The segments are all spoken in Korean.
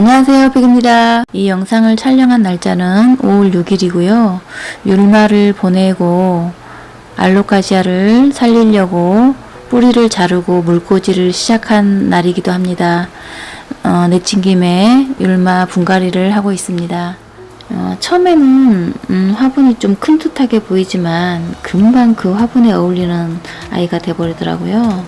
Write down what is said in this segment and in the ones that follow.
안녕하세요 빅입니다. 이 영상을 촬영한 날짜는 5월 6일이고요. 율마를 보내고 알로카시아를 살리려고 뿌리를 자르고 물꽂이를 시작한 날이기도 합니다. 어, 내친 김에 율마 분갈이를 하고 있습니다. 어, 처음에는 음, 화분이 좀 큰 듯하게 보이지만 금방 그 화분에 어울리는 아이가 돼버리더라고요.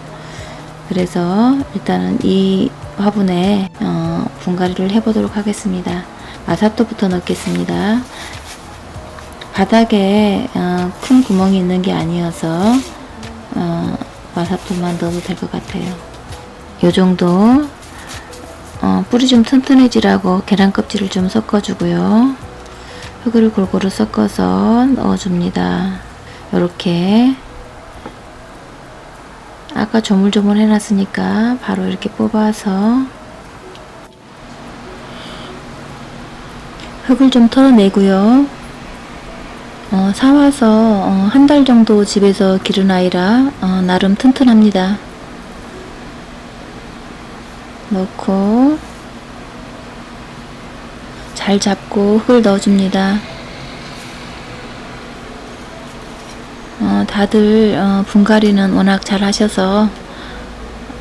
그래서 일단은 이 화분에 어, 분갈이를 해보도록 하겠습니다. 마사토부터 넣겠습니다. 바닥에 어, 큰 구멍이 있는 게 아니어서 어, 마사토만 넣어도 될 것 같아요. 요 정도 어, 뿌리 좀 튼튼해지라고 계란 껍질을 좀 섞어주고요. 흙을 골고루 섞어서 넣어줍니다. 이렇게 아까 조물조물 해놨으니까 바로 이렇게 뽑아서 흙을 좀 털어내고요. 어, 사와서 어, 한달 정도 집에서 기른 아이라 어, 나름 튼튼합니다. 넣고 잘 잡고 흙을 넣어줍니다. 어, 다들 어, 분갈이는 워낙 잘 하셔서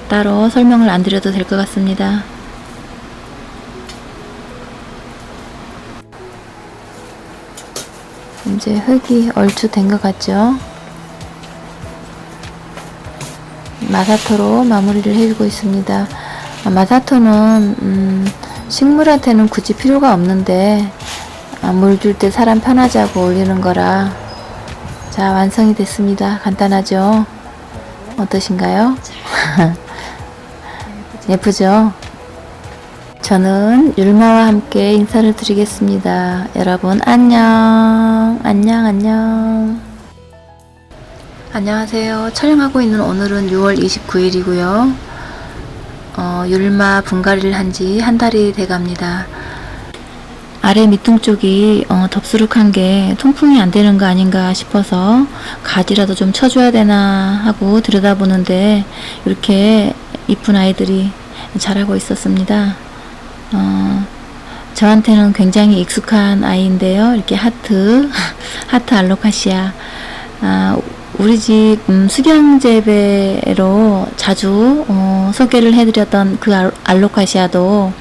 따로 설명을 안 드려도 될 것 같습니다. 이제 흙이 얼추 된 것 같죠? 마사토로 마무리를 해주고 있습니다. 아, 마사토는 음, 식물한테는 굳이 필요가 없는데 아, 물줄 때 사람 편하자고 올리는 거라 자 완성이 됐습니다. 간단하죠? 어떠신가요? 예쁘죠? 저는 율마와 함께 인사를 드리겠습니다. 여러분 안녕 안녕 안녕 안녕하세요. 촬영하고 있는 오늘은 6월 29일이고요. 어, 율마 분갈이를 한 지 한 달이 돼갑니다. 아래 밑둥 쪽이 어, 덥수룩한 게 통풍이 안 되는 거 아닌가 싶어서 가지라도 좀 쳐줘야 되나 하고 들여다보는데 이렇게 이쁜 아이들이 자라고 있었습니다. 어, 저한테는 굉장히 익숙한 아이인데요. 이렇게 하트, 하트 알로카시아. 아, 우리 집 음, 수경재배로 자주 어, 소개를 해드렸던 그 알- 알로카시아도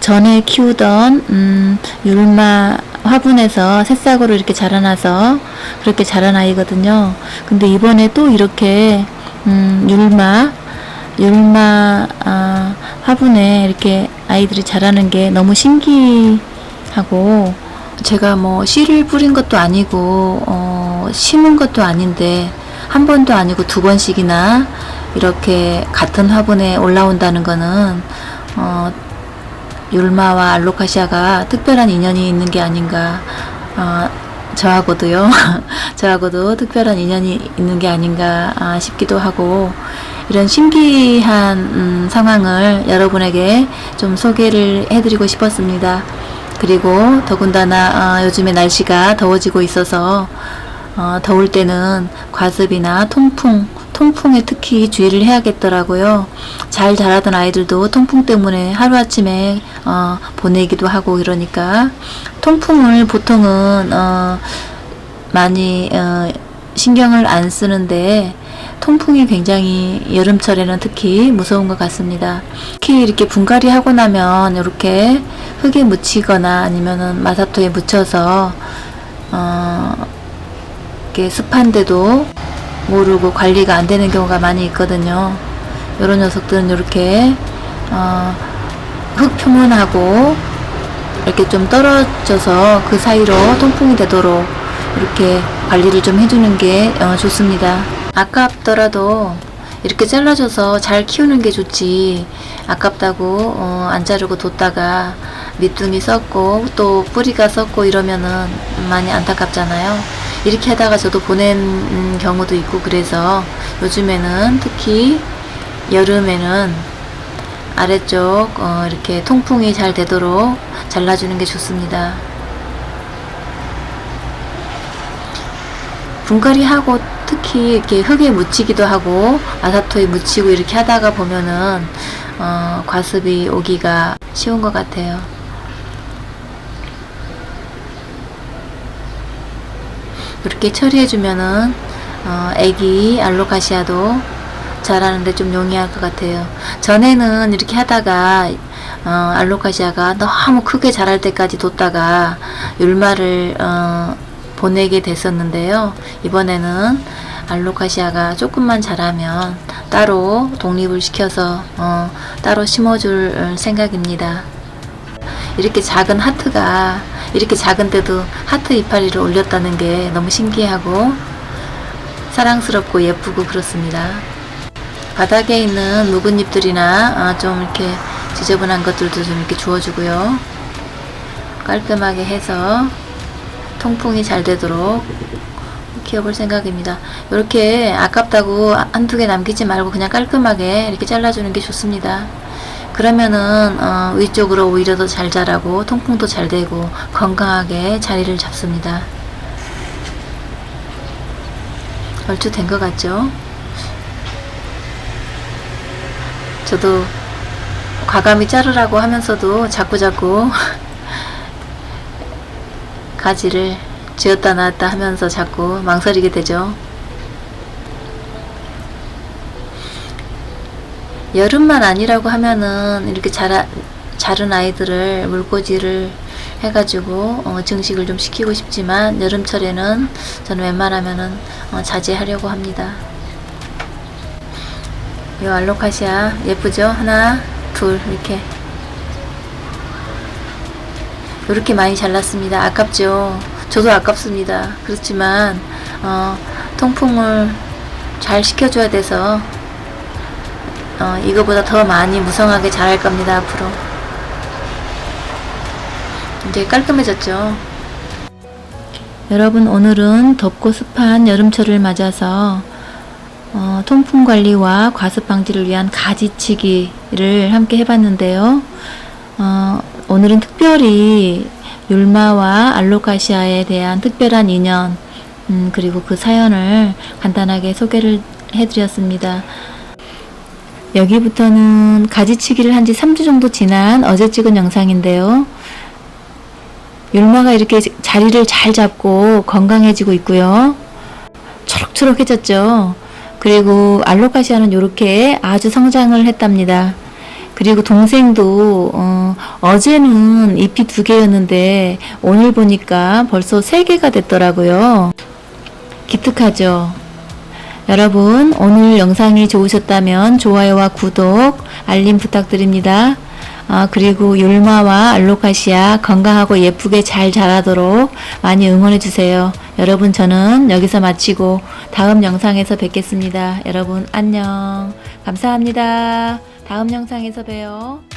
전에 키우던 음, 율마 화분에서 새싹으로 이렇게 자라나서 그렇게 자란 아이거든요. 근데 이번에 또 이렇게 음, 율마 율마 아, 화분에 이렇게 아이들이 자라는 게 너무 신기하고 제가 뭐 씨를 뿌린 것도 아니고 어, 심은 것도 아닌데 한 번도 아니고 두 번씩이나 이렇게 같은 화분에 올라온다는 거는 어, 율마와 알로카시아가 특별한 인연이 있는 게 아닌가 어, 저하고도요 저하고도 특별한 인연이 있는 게 아닌가 아, 싶기도 하고 이런 신기한 음, 상황을 여러분에게 좀 소개를 해드리고 싶었습니다. 그리고 더군다나 어, 요즘에 날씨가 더워지고 있어서 어, 더울 때는 과습이나 통풍, 통풍에 특히 주의를 해야겠더라고요. 잘 자라던 아이들도 통풍 때문에 하루아침에 어, 보내기도 하고 이러니까 통풍을 보통은 어, 많이 어, 신경을 안 쓰는데 통풍이 굉장히 여름철에는 특히 무서운 것 같습니다. 특히 이렇게 분갈이 하고 나면 이렇게 흙에 묻히거나 아니면은 마사토에 묻혀서 어, 이렇게 습한데도 모르고 관리가 안 되는 경우가 많이 있거든요. 이런 녀석들은 이렇게 어, 흙 표면하고 이렇게 좀 떨어져서 그 사이로 통풍이 되도록 이렇게 관리를 좀 해주는 게 어, 좋습니다. 아깝더라도 이렇게 잘라줘서 잘 키우는 게 좋지 아깝다고 어, 안 자르고 뒀다가 밑둥이 썩고 또 뿌리가 썩고 이러면은 많이 안타깝잖아요. 이렇게 하다가 저도 보낸 음, 경우도 있고 그래서 요즘에는 특히 여름에는 아래쪽 어, 이렇게 통풍이 잘 되도록 잘라주는 게 좋습니다. 분갈이 하고 특히 이렇게 흙에 묻히기도 하고 아사토에 묻히고 이렇게 하다가 보면은 어, 과습이 오기가 쉬운 것 같아요. 이렇게 처리해주면은 어, 애기 알로카시아도 자라는데 좀 용이할 것 같아요. 전에는 이렇게 하다가 어, 알로카시아가 너무 크게 자랄 때까지 뒀다가 율마를 어, 보내게 됐었는데요. 이번에는 알로카시아가 조금만 자라면 따로 독립을 시켜서 어, 따로 심어줄 생각입니다. 이렇게 작은 하트가 이렇게 작은데도 하트 이파리를 올렸다는 게 너무 신기하고 사랑스럽고 예쁘고 그렇습니다. 바닥에 있는 묵은 잎들이나 아, 좀 이렇게 지저분한 것들도 좀 이렇게 주워주고요. 깔끔하게 해서 통풍이 잘 되도록 키워볼 생각입니다. 이렇게 아깝다고 한두 개 남기지 말고 그냥 깔끔하게 이렇게 잘라주는 게 좋습니다. 그러면은 어, 위 쪽으로 오히려 더 잘 자라고 통풍도 잘 되고 건강하게 자리를 잡습니다. 얼추 된 것 같죠? 저도 과감히 자르라고 하면서도 자꾸자꾸 가지를 지었다 놨다 하면서 자꾸 망설이게 되죠. 여름만 아니라고 하면은 이렇게 자라, 자른 아이들을 물꽂이를 해가지고 어, 증식을 좀 시키고 싶지만 여름철에는 저는 웬만하면은 어, 자제하려고 합니다. 이 알로카시아 예쁘죠? 하나, 둘 이렇게 이렇게 많이 잘랐습니다. 아깝죠? 저도 아깝습니다. 그렇지만 어, 통풍을 잘 시켜줘야 돼서 어, 이거보다 더 많이 무성하게 자랄 겁니다. 앞으로 이제 깔끔해졌죠. 여러분 오늘은 덥고 습한 여름철을 맞아서 어, 통풍 관리와 과습 방지를 위한 가지치기를 함께 해봤는데요. 어, 오늘은 특별히 율마와 알로카시아에 대한 특별한 인연, 음, 그리고 그 사연을 간단하게 소개를 해드렸습니다. 여기부터는 가지치기를 한 지 3주 정도 지난 어제 찍은 영상인데요. 율마가 이렇게 자리를 잘 잡고 건강해지고 있고요. 초록초록해졌죠. 그리고 알로카시아는 이렇게 아주 성장을 했답니다. 그리고 동생도 어, 제는 잎이 두 개였는데 오늘 보니까 벌써 세 개가 됐더라고요. 기특하죠. 여러분 오늘 영상이 좋으셨다면 좋아요와 구독, 알림 부탁드립니다. 아, 그리고 율마와 알로카시아 건강하고 예쁘게 잘 자라도록 많이 응원해 주세요. 여러분 저는 여기서 마치고 다음 영상에서 뵙겠습니다. 여러분 안녕. 감사합니다. 다음 영상에서 봬요.